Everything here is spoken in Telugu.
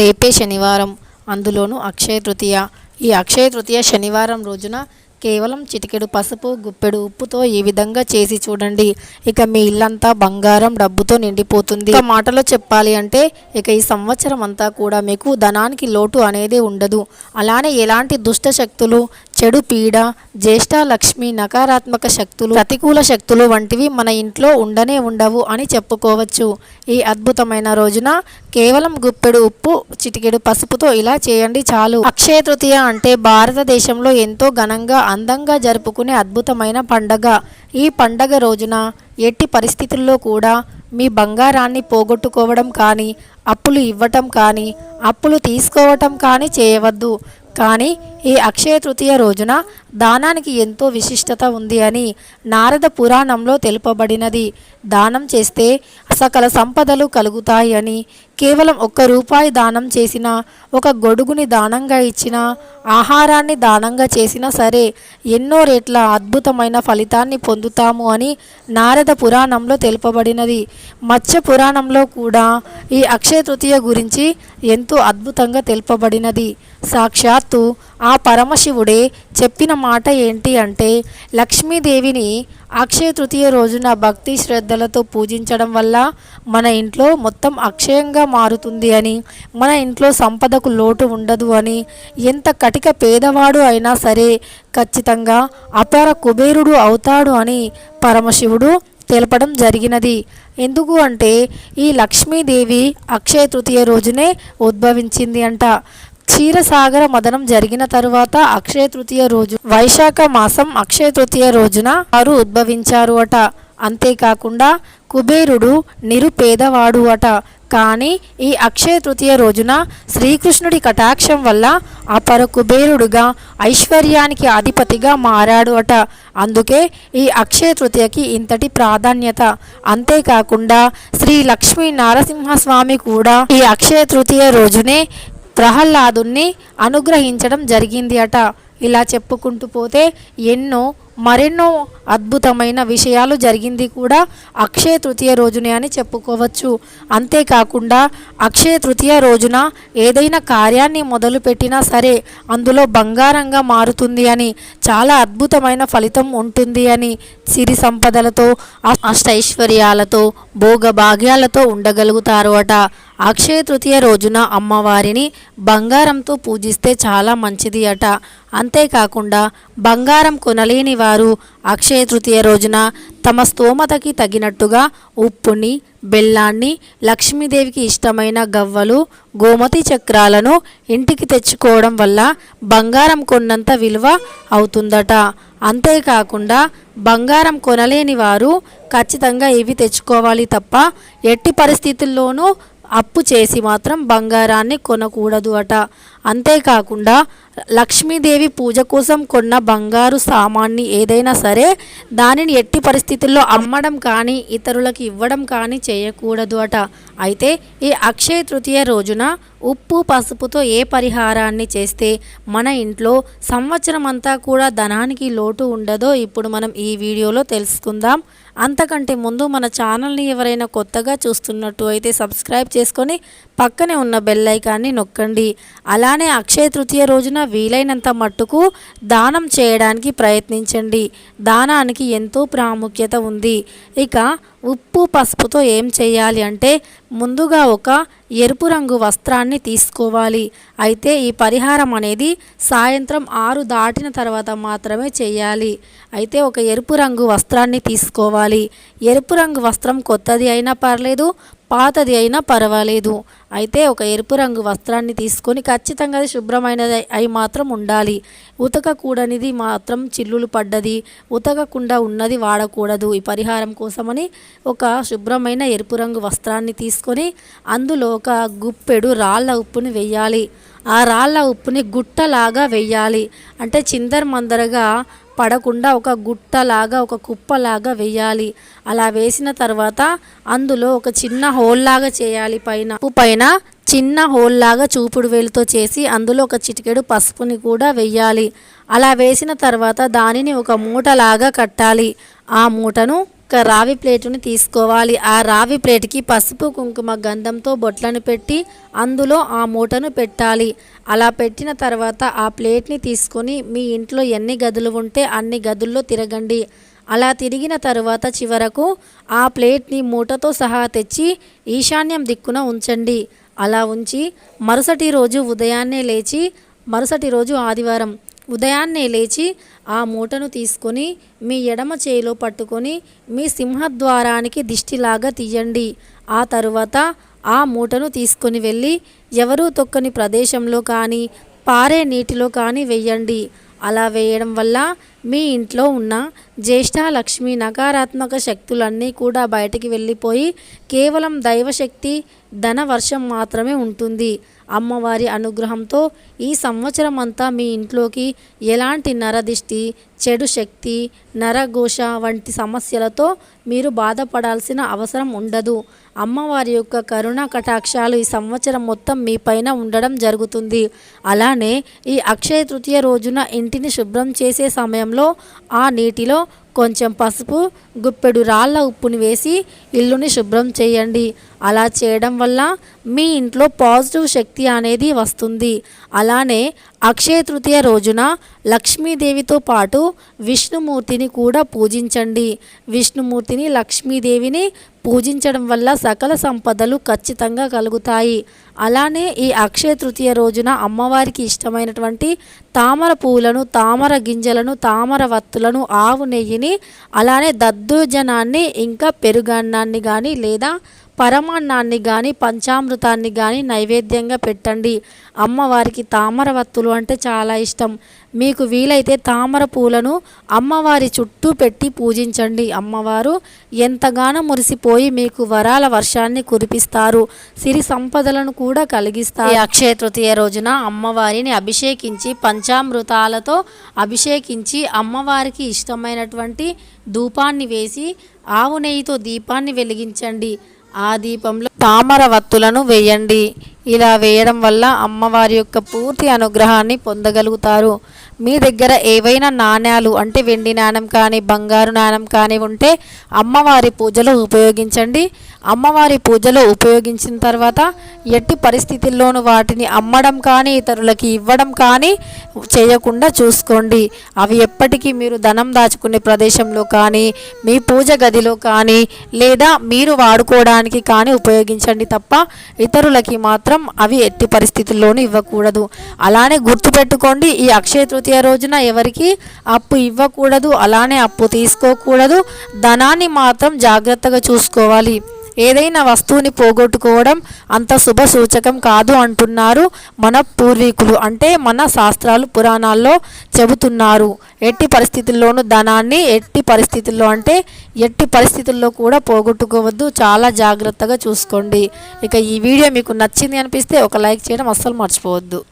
రేపే శనివారం. అందులోనూ అక్షయ తృతీయ. ఈ అక్షయ తృతీయ శనివారం రోజున కేవలం చిటికెడు పసుపు గుప్పెడు ఉప్పుతో ఈ విధంగా చేసి చూడండి. ఇక మీ ఇల్లంతా బంగారం డబ్బుతో నిండిపోతుంది. ఇక మాటలో చెప్పాలి అంటే ఇక ఈ సంవత్సరం అంతా కూడా మీకు ధనానికి లోటు అనేది ఉండదు. అలానే ఎలాంటి దుష్ట శక్తులు చెడు పీడ జ్యేష్ఠలక్ష్మి నకారాత్మక శక్తులు ప్రతికూల శక్తులు వంటివి మన ఇంట్లో ఉండనే ఉండవు అని చెప్పుకోవచ్చు. ఈ అద్భుతమైన రోజున కేవలం గుప్పెడు ఉప్పు చిటికెడు పసుపుతో ఇలా చేయండి చాలు. అక్షయ తృతీయ అంటే భారతదేశంలో ఎంతో ఘనంగా అందంగా జరుపుకునే అద్భుతమైన పండగ. ఈ పండగ రోజున ఎట్టి పరిస్థితుల్లో కూడా మీ బంగారాన్ని పోగొట్టుకోవడం కానీ అప్పులు ఇవ్వటం కానీ అప్పులు తీసుకోవటం కానీ చేయవద్దు. కానీ ఈ అక్షయ తృతీయ రోజున దానానికి ఎంతో విశిష్టత ఉంది అని నారద పురాణంలో తెలుపబడినది. దానం చేస్తే సకల సంపదలు కలుగుతాయి అని కేవలం ఒక్క రూపాయి దానం చేసిన ఒక గొడుగుని దానంగా ఇచ్చిన ఆహారాన్ని దానంగా చేసినా సరే ఎన్నో రేట్ల అద్భుతమైన ఫలితాన్ని పొందుతాము అని నారద పురాణంలో తెలుపబడినది. మత్స్య పురాణంలో కూడా ఈ అక్షయ తృతీయ గురించి ఎంతో అద్భుతంగా తెలుపబడినది. సాక్షాత్తు ఆ పరమశివుడే చెప్పిన మాట ఏంటి అంటే లక్ష్మీదేవిని అక్షయ తృతీయ రోజున భక్తి శ్రద్ధలతో పూజించడం వల్ల మన ఇంట్లో మొత్తం అక్షయంగా మారుతుంది అని మన ఇంట్లో సంపదకు లోటు ఉండదు అని ఎంత కటిక పేదవాడు అయినా సరే ఖచ్చితంగా అపార కుబేరుడు అవుతాడు అని పరమశివుడు తెలపడం జరిగినది. ఎందుకు అంటే ఈ లక్ష్మీదేవి అక్షయ తృతీయ రోజునే ఉద్భవించింది అంట. క్షీరసాగర మదనం జరిగిన తరువాత అక్షయ తృతీయ రోజు వైశాఖ మాసం అక్షయ తృతీయ రోజున వారు ఉద్భవించారు అట. అంతేకాకుండా కుబేరుడు నిరుపేదవాడు అట. కానీ ఈ అక్షయ తృతీయ రోజున శ్రీకృష్ణుడి కటాక్షం వల్ల అపర కుబేరుడుగా ఐశ్వర్యానికి అధిపతిగా మారాడు అట. అందుకే ఈ అక్షయ తృతీయకి ఇంతటి ప్రాధాన్యత. అంతేకాకుండా శ్రీ లక్ష్మీ నారసింహస్వామి కూడా ఈ అక్షయ తృతీయ రోజునే ప్రహ్లాదుని అనుగ్రహించడం జరిగింది అట. ఇలా చెప్పుకుంటూ పోతే ఎన్నో మరెన్నో అద్భుతమైన విషయాలు జరిగింది కూడా అక్షయ తృతీయ రోజునే అని చెప్పుకోవచ్చు. అంతేకాకుండా అక్షయ తృతీయ రోజున ఏదైనా కార్యాన్ని మొదలుపెట్టినా సరే అందులో బంగారంగా మారుతుంది అని చాలా అద్భుతమైన ఫలితం ఉంటుంది అని సిరి సంపదలతో అష్టైశ్వర్యాలతో భోగభాగ్యాలతో ఉండగలుగుతారు అట. అక్షయ తృతీయ రోజున అమ్మవారిని బంగారంతో పూజిస్తే చాలా మంచిది అట. అంతేకాకుండా బంగారం కొనలేని వారు అక్షయ తృతీయ రోజున తమ స్తోమతకి తగినట్టుగా ఉప్పుని బెల్లాన్ని లక్ష్మీదేవికి ఇష్టమైన గవ్వలు గోమతి చక్రాలను ఇంటికి తెచ్చుకోవడం వల్ల బంగారం కొన్నంత విలువ అవుతుందట. అంతేకాకుండా బంగారం కొనలేని వారు ఖచ్చితంగా ఇవి తెచ్చుకోవాలి తప్ప ఎట్టి పరిస్థితుల్లోనూ అప్పు చేసి మాత్రం బంగారాన్ని కొనకూడదు అట. అంతేకాకుండా లక్ష్మీదేవి పూజ కోసం కొన్న బంగారు సామాన్ని ఏదైనా సరే దానిని ఎట్టి పరిస్థితుల్లో అమ్మడం కానీ ఇతరులకు ఇవ్వడం కానీ చేయకూడదు అట. అయితే ఈ అక్షయ తృతీయ రోజున ఉప్పు పసుపుతో ఏ పరిహారాన్ని చేస్తే మన ఇంట్లో సంవత్సరం అంతా కూడా ధనానికి లోటు ఉండదో ఇప్పుడు మనం ఈ వీడియోలో తెలుసుకుందాం. అంతకంటే ముందు మన ఛానల్ని ఎవరైనా కొత్తగా చూస్తున్నట్టు అయితే సబ్స్క్రైబ్ చేసుకొని పక్కనే ఉన్న బెల్ ఐకాన్ని నొక్కండి. అలానే అక్షయ తృతీయ రోజున వీలైనంత మట్టుకు దానం చేయడానికి ప్రయత్నించండి. దానానికి ఎంతో ప్రాముఖ్యత ఉంది. ఇక ఉప్పు పసుపుతో ఏం చేయాలి అంటే ముందుగా ఒక ఎరుపు రంగు వస్త్రాన్ని తీసుకోవాలి. అయితే ఈ పరిహారం అనేది సాయంత్రం ఆరు దాటిన తర్వాత మాత్రమే చేయాలి. అయితే ఒక ఎరుపు రంగు వస్త్రాన్ని తీసుకోవాలి. ఎరుపు రంగు వస్త్రం కొత్తది అయినా పర్లేదు పాతది అయినా పర్వాలేదు. అయితే ఒక ఎరుపు రంగు వస్త్రాన్ని తీసుకొని ఖచ్చితంగా అది శుభ్రమైనది అయి మాత్రం ఉండాలి. ఉతకకూడనిది మాత్రం చిల్లులు పడ్డది. ఉతకకుండా ఉన్నది వాడకూడదు. ఈ పరిహారం కోసమని ఒక శుభ్రమైన ఎరుపు రంగు వస్త్రాన్ని తీసుకొని అందులో ఒక గుప్పెడు రాళ్ళ ఉప్పుని వెయ్యాలి. ఆ రాళ్ళ ఉప్పుని గుట్టలాగా వెయ్యాలి. అంటే చిందర మందరగా పడకుండా ఒక గుట్టలాగా ఒక కుప్పలాగా వేయాలి. అలా వేసిన తర్వాత అందులో ఒక చిన్న హోల్లాగా చేయాలి పైన. పైన చిన్న హోల్లాగా చూపుడు వేలుతో చేసి అందులో ఒక చిటికెడు పసుపుని కూడా వెయ్యాలి అలా వేసిన తర్వాత దానిని ఒక మూటలాగా కట్టాలి. ఆ మూటను ఒక రావి ప్లేటుని తీసుకోవాలి. ఆ రావి ప్లేట్కి పసుపు కుంకుమ గంధంతో బొట్లను పెట్టి అందులో ఆ మూటను పెట్టాలి. అలా పెట్టిన తర్వాత ఆ ప్లేట్ని తీసుకొని మీ ఇంట్లో ఎన్ని గదులు ఉంటే అన్ని గదుల్లో తిరగండి. అలా తిరిగిన తరువాత చివరకు ఆ ప్లేట్ని మూటతో సహా తెచ్చి ఈశాన్యం దిక్కున ఉంచండి. అలా ఉంచి మరుసటి రోజు ఉదయాన్నే లేచి మరుసటి రోజు ఆదివారం ఉదయాన్నే లేచి ఆ మూటను తీసుకొని మీ ఎడమ చేయిలో పట్టుకొని మీ సింహద్వారానికి దిష్టిలాగా తీయండి. ఆ తరువాత ఆ మూటను తీసుకొని వెళ్ళి ఎవరూ తొక్కని ప్రదేశంలో కానీ పారే నీటిలో కానీ వెయ్యండి అలా వేయడం వల్ల మీ ఇంట్లో ఉన్న జ్యేష్ఠ లక్ష్మి నకారాత్మక శక్తులన్నీ కూడా బయటికి వెళ్ళిపోయి కేవలం దైవశక్తి ధన వర్షం మాత్రమే ఉంటుంది. అమ్మవారి అనుగ్రహంతో ఈ సంవత్సరం అంతా మీ ఇంట్లోకి ఎలాంటి నరదిష్టి చెడు శక్తి నరఘోష వంటి సమస్యలతో మీరు బాధపడాల్సిన అవసరం ఉండదు. అమ్మవారి యొక్క కరుణ కటాక్షాలు ఈ సంవత్సరం మొత్తం మీ పైన ఉండడం జరుగుతుంది. అలానే ఈ అక్షయ తృతీయ రోజున ఇంటిని శుభ్రం చేసే సమయంలో ఆ నీటిలో కొంచెం పసుపు గుప్పెడు రాళ్ళ ఉప్పుని వేసి ఇల్లుని శుభ్రం చేయండి. అలా చేయడం వల్ల మీ ఇంట్లో పాజిటివ్ శక్తి అనేది వస్తుంది. అలానే అక్షయ తృతీయ రోజున లక్ష్మీదేవితో పాటు విష్ణుమూర్తిని కూడా పూజించండి. విష్ణుమూర్తిని లక్ష్మీదేవిని పూజించడం వల్ల సకల సంపదలు ఖచ్చితంగా కలుగుతాయి. అలానే ఈ అక్షయ తృతీయ రోజున అమ్మవారికి ఇష్టమైనటువంటి తామర పువ్వులను తామర గింజలను తామర వత్తులను ఆవు నెయ్యిని అలానే దద్దోజనాన్ని ఇంకా పెరుగన్నాన్ని కానీ లేదా పరమాన్నాన్ని కానీ పంచామృతాన్ని కానీ నైవేద్యంగా పెట్టండి. అమ్మవారికి తామర వత్తులు అంటే చాలా ఇష్టం. మీకు వీలైతే తామర పూలను అమ్మవారి చుట్టూ పెట్టి పూజించండి. అమ్మవారు ఎంతగానో మురిసిపోయి మీకు వరాల వర్షాన్ని కురిపిస్తారు. సిరి సంపదలను కూడా కలిగిస్తారు. అక్షయ తృతీయ రోజున అమ్మవారిని అభిషేకించి పంచామృతాలతో అభిషేకించి అమ్మవారికి ఇష్టమైనటువంటి ధూపాన్ని వేసి ఆవు నెయ్యితో దీపాన్ని వెలిగించండి. ఆ దీపంలో తామర వత్తులను వేయండి. ఇలా వేయడం వల్ల అమ్మవారి యొక్క పూర్తి అనుగ్రహాన్ని పొందగలుగుతారు. మీ దగ్గర ఏవైనా నాణ్యాలు అంటే వెండి నాణ్యం కానీ బంగారు నాణ్యం కానీ ఉంటే అమ్మవారి పూజలో ఉపయోగించండి. అమ్మవారి పూజలో ఉపయోగించిన తర్వాత ఎట్టి పరిస్థితుల్లోనూ వాటిని అమ్మడం కానీ ఇతరులకి ఇవ్వడం కానీ చేయకుండా చూసుకోండి. అవి ఎప్పటికీ మీరు ధనం దాచుకునే ప్రదేశంలో కానీ మీ పూజ గదిలో కానీ లేదా మీరు వాడుకోవడానికి కానీ ఉపయోగించండి తప్ప ఇతరులకి మాత్రం మాత్రం అవి ఎట్టి పరిస్థితుల్లోనూ ఇవ్వకూడదు. అలానే గుర్తుపెట్టుకోండి ఈ అక్షయ తృతీయ రోజున ఎవరికి అప్పు ఇవ్వకూడదు అలానే అప్పు తీసుకోకూడదు. ధనాన్ని మాత్రం జాగ్రత్తగా చూసుకోవాలి. ఏదైనా వస్తువుని పోగొట్టుకోవడం అంత శుభ సూచకం కాదు అంటున్నారు మన పూర్వీకులు. అంటే మన శాస్త్రాలు పురాణాల్లో చెబుతున్నారు. ఎట్టి పరిస్థితుల్లోనూ ధనాన్ని ఎట్టి పరిస్థితుల్లో అంటే ఎట్టి పరిస్థితుల్లో కూడా పోగొట్టుకోవద్దు. చాలా జాగ్రత్తగా చూసుకోండి. ఇక ఈ వీడియో మీకు నచ్చింది అనిపిస్తే ఒక లైక్ చేయడం అస్సలు మర్చిపోవద్దు.